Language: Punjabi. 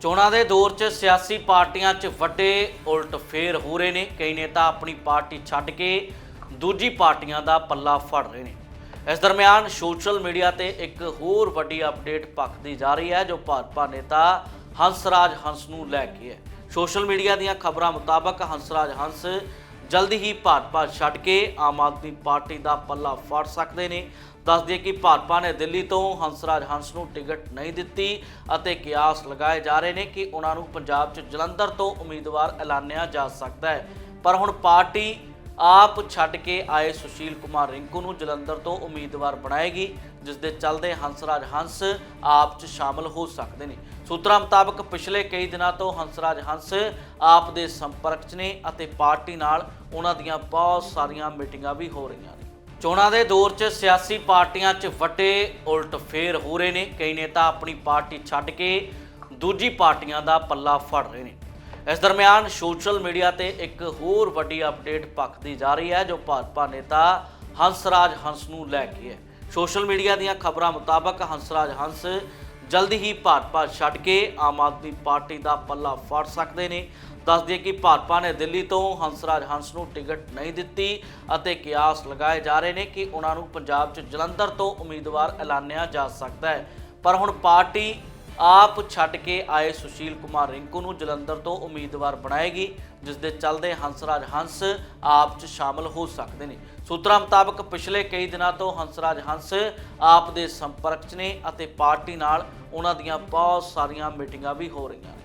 ਚੋਣਾਂ ਦੇ ਦੌਰ 'ਚ ਸਿਆਸੀ ਪਾਰਟੀਆਂ 'ਚ ਵੱਡੇ ਉਲਟ ਫੇਰ ਹੋ ਰਹੇ ਨੇ। ਕਈ ਨੇਤਾ ਆਪਣੀ ਪਾਰਟੀ ਛੱਡ ਕੇ ਦੂਜੀ ਪਾਰਟੀਆਂ ਦਾ ਪੱਲਾ ਫੜ ਰਹੇ ਨੇ। ਇਸ ਦਰਮਿਆਨ ਸੋਸ਼ਲ ਮੀਡੀਆ ਤੇ ਇੱਕ ਹੋਰ ਵੱਡੀ ਅਪਡੇਟ ਭਖਦੀ ਜਾ ਰਹੀ ਹੈ, ਜੋ ਭਾਜਪਾ ਨੇਤਾ ਹੰਸਰਾਜ ਹੰਸ ਨੂੰ ਲੈ ਕੇ ਹੈ। ਸੋਸ਼ਲ ਮੀਡੀਆ ਦੀਆਂ ਖਬਰਾਂ ਮੁਤਾਬਕ ਹੰਸਰਾਜ ਹੰਸ ਜਲਦੀ ਹੀ ਭਾਜਪਾ ਛੱਡ ਕੇ ਆਮ ਆਦਮੀ ਪਾਰਟੀ ਦਾ ਪੱਲਾ ਫੜ ਸਕਦੇ ਨੇ। ਦੱਸ ਦਈਏ ਕਿ ਭਾਜਪਾ ਨੇ ਦਿੱਲੀ ਤੋਂ ਹੰਸਰਾਜ ਹੰਸ ਨੂੰ ਟਿਕਟ ਨਹੀਂ ਦਿੱਤੀ ਅਤੇ ਕਿਆਸ ਲਗਾਏ ਜਾ ਰਹੇ ਨੇ ਕਿ ਉਹਨਾਂ ਨੂੰ ਪੰਜਾਬ 'ਚ ਜਲੰਧਰ ਤੋਂ ਉਮੀਦਵਾਰ ਐਲਾਨਿਆ ਜਾ ਸਕਦਾ ਹੈ। ਪਰ ਹੁਣ ਪਾਰਟੀ ਆਪ ਛੱਡ ਕੇ ਆਏ ਸੁਸ਼ੀਲ ਕੁਮਾਰ ਰਿੰਕੂ ਨੂੰ ਜਲੰਧਰ ਤੋਂ ਉਮੀਦਵਾਰ ਬਣਾਏਗੀ ਜਿਸ ਦੇ ਚੱਲਦੇ ਹੰਸਰਾਜ ਹੰਸ ਆਪ 'ਚ ਸ਼ਾਮਲ ਹੋ ਸਕਦੇ ਨੇ। ਸੂਤਰਾਂ ਮੁਤਾਬਕ ਪਿਛਲੇ ਕਈ ਦਿਨਾਂ ਤੋਂ ਹੰਸਰਾਜ ਹੰਸ ਆਪ ਦੇ ਸੰਪਰਕ 'ਚ ਨੇ ਅਤੇ ਪਾਰਟੀ ਨਾਲ ਉਹਨਾਂ ਦੀਆਂ ਬਹੁਤ ਸਾਰੀਆਂ ਮੀਟਿੰਗਾਂ ਵੀ ਹੋ ਰਹੀਆਂ ਨੇ। ਚੋਣਾਂ ਦੇ ਦੌਰ 'ਚ ਸਿਆਸੀ ਪਾਰਟੀਆਂ 'ਚ ਵੱਡੇ ਉਲਟ ਫੇਰ ਹੋ ਰਹੇ ਨੇ। ਕਈ ਨੇਤਾ ਆਪਣੀ ਪਾਰਟੀ ਛੱਡ ਕੇ ਦੂਜੀ ਪਾਰਟੀਆਂ ਦਾ ਪੱਲਾ ਫੜ ਰਹੇ ਨੇ। ਇਸ ਦਰਮਿਆਨ ਸੋਸ਼ਲ ਮੀਡੀਆ ਤੇ ਇੱਕ ਹੋਰ ਵੱਡੀ ਅਪਡੇਟ ਭਖਦੀ ਜਾ ਰਹੀ ਹੈ, ਜੋ ਭਾਜਪਾ ਨੇਤਾ ਹੰਸਰਾਜ ਹੰਸ ਨੂੰ ਲੈ ਕੇ ਹੈ। ਸੋਸ਼ਲ ਮੀਡੀਆ ਦੀਆਂ ਖਬਰਾਂ ਮੁਤਾਬਕ ਹੰਸਰਾਜ ਹੰਸ ਜਲਦੀ ਹੀ ਭਾਜਪਾ ਛੱਡ ਕੇ ਆਮ ਆਦਮੀ ਪਾਰਟੀ ਦਾ ਪੱਲਾ ਫੜ ਸਕਦੇ ਨੇ। ਦੱਸ ਦਈਏ ਕਿ ਭਾਜਪਾ ਨੇ ਦਿੱਲੀ ਤੋਂ ਹੰਸਰਾਜ ਹੰਸ ਨੂੰ ਟਿਕਟ ਨਹੀਂ ਦਿੱਤੀ ਅਤੇ ਕਿਆਸ ਲਗਾਏ ਜਾ ਰਹੇ ਨੇ ਕਿ ਉਹਨਾਂ ਨੂੰ ਪੰਜਾਬ 'ਚ ਜਲੰਧਰ ਤੋਂ ਉਮੀਦਵਾਰ ਐਲਾਨਿਆ ਜਾ ਸਕਦਾ ਹੈ। ਪਰ ਹੁਣ ਪਾਰਟੀ ਆਪ ਛੱਡ ਕੇ ਆਏ ਸੁਸ਼ੀਲ ਕੁਮਾਰ ਰਿੰਕੂ ਨੂੰ ਜਲੰਧਰ ਤੋਂ ਉਮੀਦਵਾਰ ਬਣਾਏਗੀ ਜਿਸ ਦੇ ਚੱਲਦੇ ਹੰਸਰਾਜ ਹੰਸ ਆਪ 'ਚ ਸ਼ਾਮਲ ਹੋ ਸਕਦੇ ਨੇ। ਸੂਤਰਾਂ ਮੁਤਾਬਕ ਪਿਛਲੇ ਕਈ ਦਿਨਾਂ ਤੋਂ ਹੰਸਰਾਜ ਹੰਸ ਆਪ ਦੇ ਸੰਪਰਕ 'ਚ ਨੇ ਅਤੇ ਪਾਰਟੀ ਨਾਲ ਉਹਨਾਂ ਦੀਆਂ ਬਹੁਤ ਸਾਰੀਆਂ ਮੀਟਿੰਗਾਂ ਵੀ ਹੋ ਰਹੀਆਂ ਨੇ।